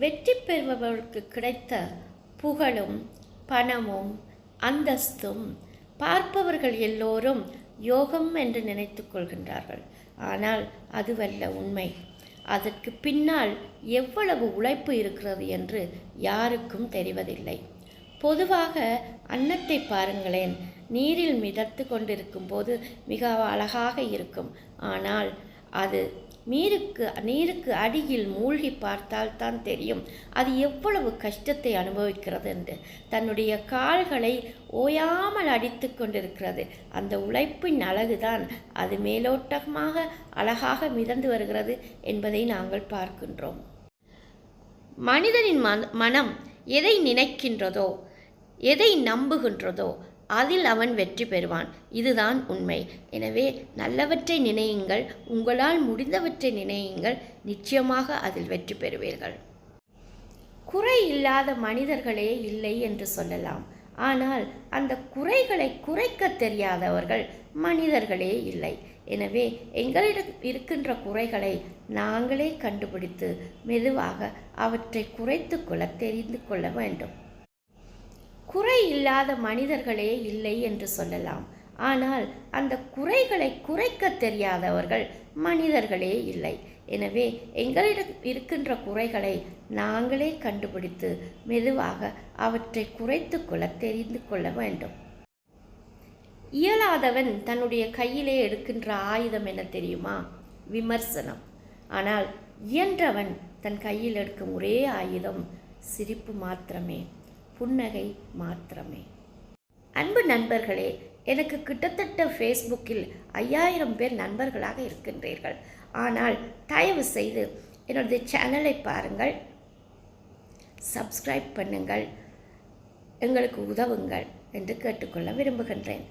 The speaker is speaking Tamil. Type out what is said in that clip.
வெற்றி பெறுபவர்களுக்கு கிடைத்த புகழும் பணமும் அந்தஸ்தும் பார்ப்பவர்கள் எல்லோரும் யோகம் என்று நினைத்து கொள்கின்றார்கள். ஆனால் அதுவல்ல உண்மை. அதற்கு பின்னால் எவ்வளவு உழைப்பு இருக்கிறது என்று யாருக்கும் தெரிவதில்லை. பொதுவாக அன்னத்தை பாருங்களேன். நீரில் மிதத்து கொண்டிருக்கும் போது மிக அழகாக இருக்கும். ஆனால் அது நீருக்கு நீருக்கு அடியில் மூழ்கி பார்த்தால்தான் தெரியும். அது எவ்வளவு கஷ்டத்தை அனுபவிக்கிறது என்று. தன்னுடைய கால்களை ஓயாமல் அடித்து கொண்டிருக்கிறது. அந்த உழைப்பின் அழகுதான் அது மேலோட்டமாக அழகாக மிதந்து வருகிறது என்பதை நாங்கள் பார்க்கின்றோம். மனிதனின் மனம் எதை நினைக்கின்றதோ எதை நம்புகின்றதோ அதில் அவன் வெற்றி பெறுவான். இதுதான் உண்மை. எனவே நல்லவற்றை நினையுங்கள் உங்களால் முடிந்தவற்றை நினையுங்கள் நிச்சயமாக அதில் வெற்றி பெறுவீர்கள். குறை இல்லாத மனிதர்களே இல்லை என்று சொல்லலாம். ஆனால் அந்த குறைகளை குறைக்க தெரியாதவர்கள் மனிதர்களே இல்லை. எனவே எங்களிடம் இருக்கின்ற குறைகளை நாங்களே கண்டுபிடித்து மெதுவாக அவற்றை குறைத்து கொள்ள தெரிந்து கொள்ள வேண்டும். குறை இல்லாத மனிதர்களே இல்லை என்று சொல்லலாம். ஆனால் அந்த குறைகளை குறைக்க தெரியாதவர்கள் மனிதர்களே இல்லை. எனவே எங்களிடம் இருக்கின்ற குறைகளை நாங்களே கண்டுபிடித்து மெதுவாக அவற்றை குறைத்து கொள்ள தெரிந்து கொள்ள வேண்டும். இயலாதவன் தன்னுடைய கையிலே எடுக்கின்ற ஆயுதம் என்ன தெரியுமா? விமர்சனம். ஆனால் இயன்றவன் தன் கையில் எடுக்கும் ஒரே ஆயுதம் சிரிப்பு மாத்திரமே. புன்னகை மாத்திரமே. அன்பு நண்பர்களே எனக்கு கிட்டத்தட்ட ஃபேஸ்புக்கில் ஐயாயிரம் பேர் நண்பர்களாக இருக்கின்றீர்கள். ஆனால் தயவு செய்து என்னுடைய சேனலை பாருங்கள் சப்ஸ்கிரைப் பண்ணுங்கள் எங்களுக்கு உதவுங்கள் என்று கேட்டுக்கொள்ள விரும்புகின்றேன்.